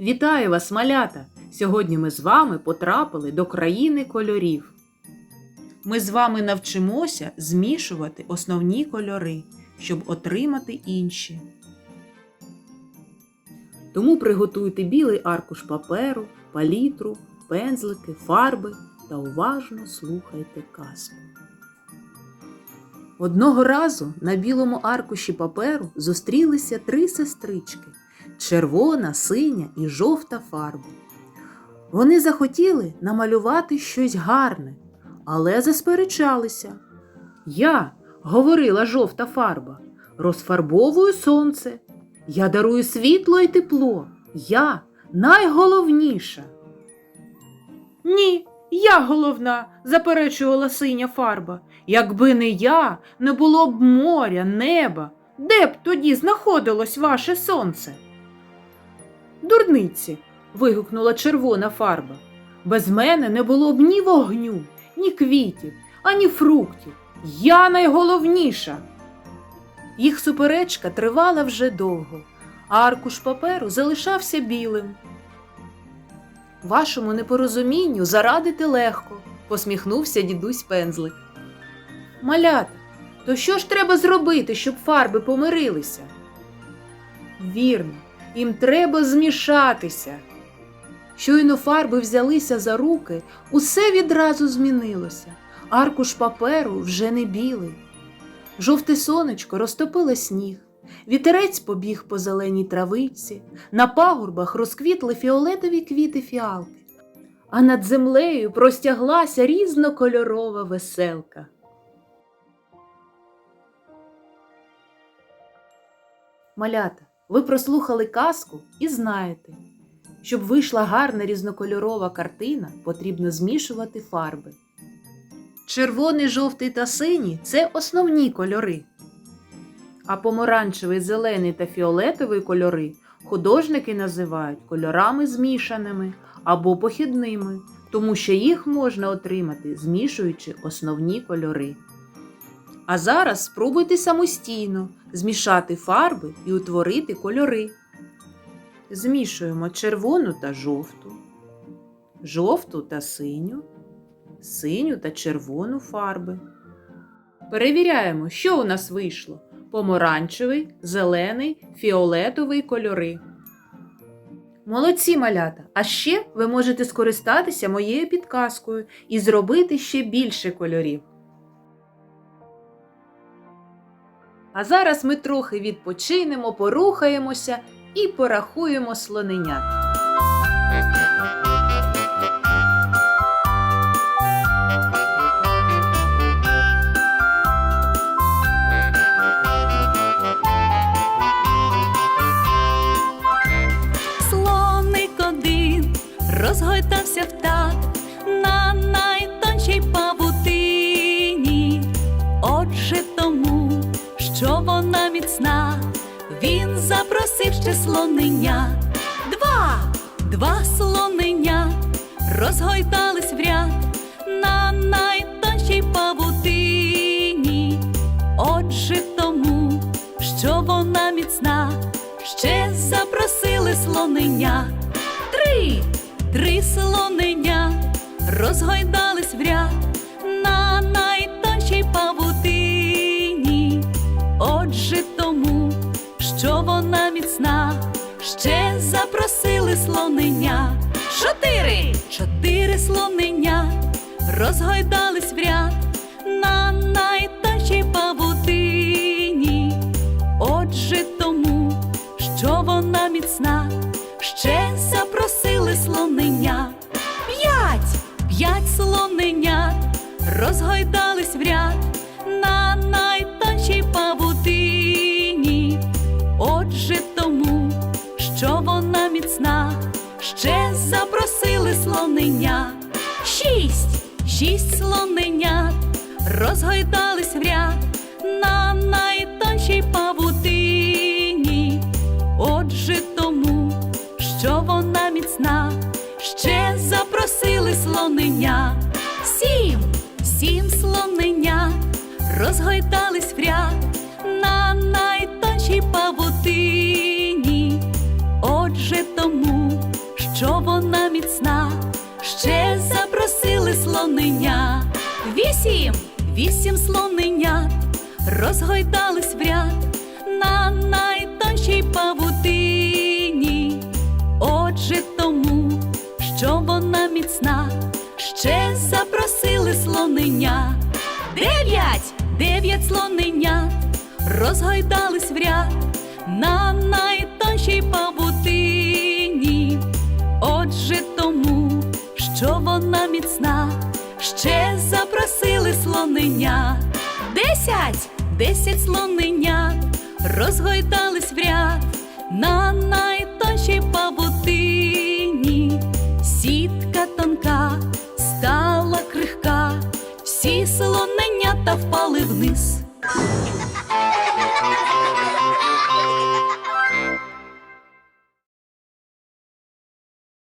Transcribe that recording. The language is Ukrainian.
Вітаю вас, малята! Сьогодні ми з вами потрапили до країни кольорів. Ми з вами навчимося змішувати основні кольори, щоб отримати інші. Тому приготуйте білий аркуш паперу, палітру, пензлики, фарби та уважно слухайте казку. Одного разу на білому аркуші паперу зустрілися три сестрички червона, синя і жовта фарби. Вони захотіли намалювати щось гарне, але засперечалися. Я, говорила жовта фарба, розфарбовую сонце. Я дарую світло і тепло. Я найголовніша. Ні, я головна, заперечувала синя фарба. Якби не я, не було б моря, неба. Де б тоді знаходилось ваше сонце? Дурниці. вигукнула червона фарба. Без мене не було б ні вогню, ні квітів, ані фруктів. Я найголовніша. Їх суперечка тривала вже довго, а аркуш паперу залишався білим. Вашому непорозумінню зарадити легко, посміхнувся дідусь пензлик. Малята, то що ж треба зробити, щоб фарби помирилися? Вірно, їм треба змішатися. Щойно фарби взялися за руки, усе відразу змінилося. Аркуш паперу вже не білий. Жовте сонечко розтопило сніг, вітерець побіг по зеленій травиці, на пагорбах розквітли фіолетові квіти фіалки, а над землею простяглася різнокольорова веселка. Малята, ви прослухали казку і знаєте, щоб вийшла гарна різнокольорова картина, потрібно змішувати фарби. Червоний, жовтий та синій це основні кольори. А помаранчевий, зелений та фіолетовий кольори художники називають кольорами змішаними або похідними, тому що їх можна отримати, змішуючи основні кольори. А зараз спробуйте самостійно змішати фарби і утворити кольори. Змішуємо червону та жовту, жовту та синю, синю та червону фарби. Перевіряємо, що у нас вийшло: помаранчевий, зелений, фіолетовий кольори. Молодці малята! А ще ви можете скористатися моєю підказкою і зробити ще більше кольорів. А зараз ми трохи відпочинемо, порухаємося і порахуємо слоненят. Слоник один розгойдався в міцна, він запросив ще слонення. Два, два слонення розгойдались в ряд на найтоншій павутині. Отже, тому, що вона міцна, ще запросили слонення. Три, три слонення розгойдались в ряд що вона міцна, ще запросили слонення. Чотири, чотири слонення розгойдались в ряд на найтоншій павутині. Отже, тому, що вона міцна, ще запросили слонення. П'ять, п'ять слоненят розгойдались в ряд на найтоншій павутині. Ще запросили слонення. Шість, шість слоненят розгойдались в ряд на найтоншій павутині. Отже, тому, що вона міцна, ще запросили слонення. Сім, сім слоненят розгойдались в ряд Вісім, вісім слоненят розгойдались в ряд на найтоншій павутині. Отже, тому, що вона міцна, ще запросили слонення. Дев'ять, дев'ять слоненят розгойдались в ряд на найтоншій слонення. Десять, десять слоненят розгойдались в ряд на найтоншій павутині. Сітка тонка стала крихка, всі слоненята впали вниз.